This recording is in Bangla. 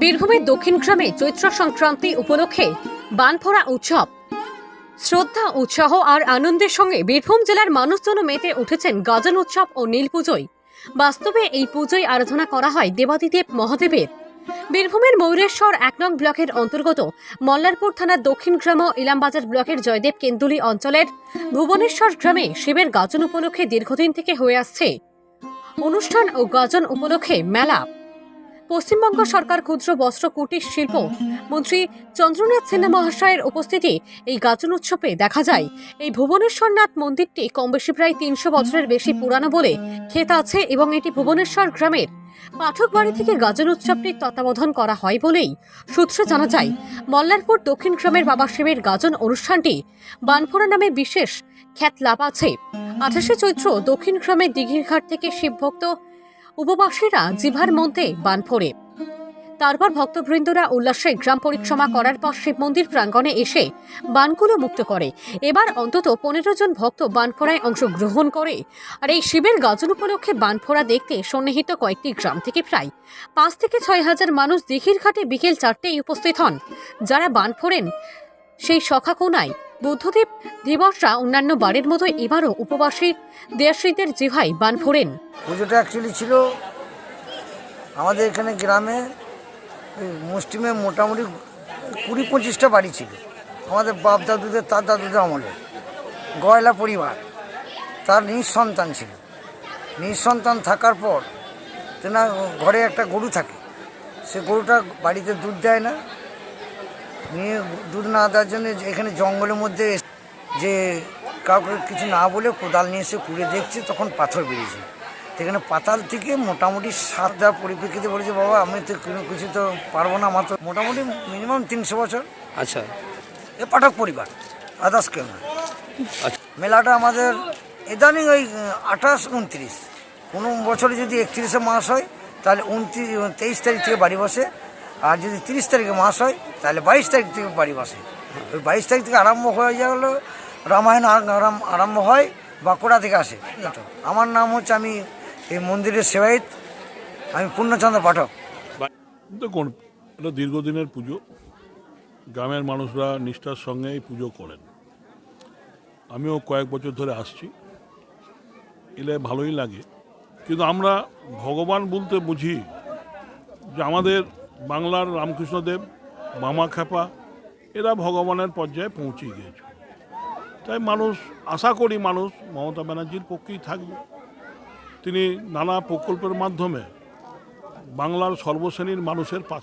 বীরভূমের দক্ষিণ গ্রামে চৈত্র সংক্রান্তি উপলক্ষে বানফোড়া উৎসব। শ্রদ্ধা, উৎসাহ আর আনন্দের সঙ্গে বীরভূম জেলার মানুষজন মেতে উঠেছেন গাজন উৎসব ও নীল পুজোয়। বাস্তবে এই পুজোয় আরাধনা করা হয় দেবাদিদেব মহাদেবের। বীরভূমের ময়ূরেশ্বর এক নং ব্লকের অন্তর্গত মল্লারপুর থানার দক্ষিণ গ্রাম ও ইলামবাজার ব্লকের জয়দেব কেন্দুলি অঞ্চলের ভুবনেশ্বর গ্রামে শিবের গাজন উপলক্ষে দীর্ঘদিন থেকে হয়ে আসছে। অনুষ্ঠান ও গাজন উপলক্ষে মেলা। পশ্চিমবঙ্গ সরকার ক্ষুদ্র বস্ত্র কুটির শিল্প মন্ত্রী চন্দ্রনাথ সিনহা মহাশয়ের উপস্থিতি এই গাজন উৎসবে দেখা যায়। এই ভুবনেশ্বরনাথ মন্দিরটি কম বেশি প্রায় তিনশো বছরের বেশি পুরানো বলে খ্যাত আছে এবং এটি ভুবনেশ্বর গ্রামের পাঠক বাড়ি থেকে গাজন উৎসবটির তত্ত্বাবধান করা হয় বলেই সূত্রে জানা যায়। মল্লারপুর দক্ষিণ গ্রামের বাবা শিবের গাজন অনুষ্ঠানটি বানফোড়া নামে বিশেষ খ্যাত লাভ আছে। আঠাশে চৈত্র দক্ষিণ গ্রামের দিঘির ঘাট থেকে শিবভক্ত উপবাসীরা জিভার মধ্যে বান ফোড়ে। তারপর ভক্তবৃন্দরা উল্লাসে গ্রাম পরিক্রমা করার পর শিব মন্দির প্রাঙ্গণে এসে বানগুলো মুক্ত করে। এবার অন্তত পনেরো জন ভক্ত বানফোড়ায় অংশগ্রহণ করে। আর এই শিবের গাজন উপলক্ষে বানফোড়া দেখতে সন্নিহিত কয়েকটি গ্রাম থেকে প্রায় পাঁচ থেকে ছয় হাজার মানুষ দিঘির ঘাটে বিকেল চারটেই উপস্থিত হন। যারা বান ফোড়েন সেই সখা কোনায় বুদ্ধদেব দিবসরা অন্যান্য বারের মতো এবারও উপবাসী দেয়াশ্রীদের জিভায় বান ফোড়েন। পুজোটা অ্যাকচুয়ালি ছিল আমাদের এখানে গ্রামে মুসলিমে মোটামুটি কুড়ি পঁচিশটা বাড়ি ছিল। আমাদের বাপ দাদুদের, তার দাদুদের আমলে। গয়লা পরিবার, তার নিঃসন্তান ছিল। নিঃসন্তান থাকার পর তেনার ঘরে একটা গরু থাকে। সে গরুটা বাড়িতে দুধ দেয় না। নিয়ে দুধ না দেওয়ার জন্য এখানে জঙ্গলের মধ্যে যে কাউকে কিছু না বলে কোদাল নিয়ে এসে কুড়ে দেখছে তখন পাথর বেরিয়েছে। সেখানে পাতাল থেকে মোটামুটি সাত দেওয়ার পরিপ্রেক্ষিতে বলেছে বাবা আমি তো কোনো কিছু তো পারব না আমার তো মোটামুটি মিনিমাম তিনশো বছর। আচ্ছা। এ পাঠক পরিবার আদার্স কেউ না। আচ্ছা। মেলাটা আমাদের ইদানিং ওই আঠাশ উনত্রিশ। কোনো বছরে যদি একত্রিশে মাস হয় তাহলে উনত্রিশ তেইশ তারিখ থেকে বাড়ি বসে। আর যদি তিরিশ তারিখে মাস হয়, তাহলে বাইশ তারিখ থেকে বাড়ি বসে। ওই বাইশ তারিখ থেকে আরম্ভ হয়ে গেল রামায়ণ আরাম- আরম্ভ হয়, বাঁকুড়া থেকে আসে। আমার নাম হচ্ছে আমি এই মন্দিরের সেবায়িত, আমি পূর্ণচন্দ্র পাঠক। দেখুন এটা দীর্ঘদিনের পুজো। গ্রামের মানুষরা নিষ্ঠার সঙ্গে এই পুজো করেন। আমিও কয়েক বছর ধরে আসছি। এলে ভালোই লাগে। কিন্তু আমরা ভগবান বলতে বুঝি যে আমাদের বাংলার রামকৃষ্ণদেব, মামা খেপা, এরা ভগবানের পর্যায়ে পৌঁছে গিয়েছে। তাই মানুষ, আশা করি মানুষ, মমতা ব্যানার্জির পক্ষেই থাকবে। তিনি নানা প্রকল্পের মাধ্যমে বাংলার সর্বশ্রেণীর মানুষের পাশে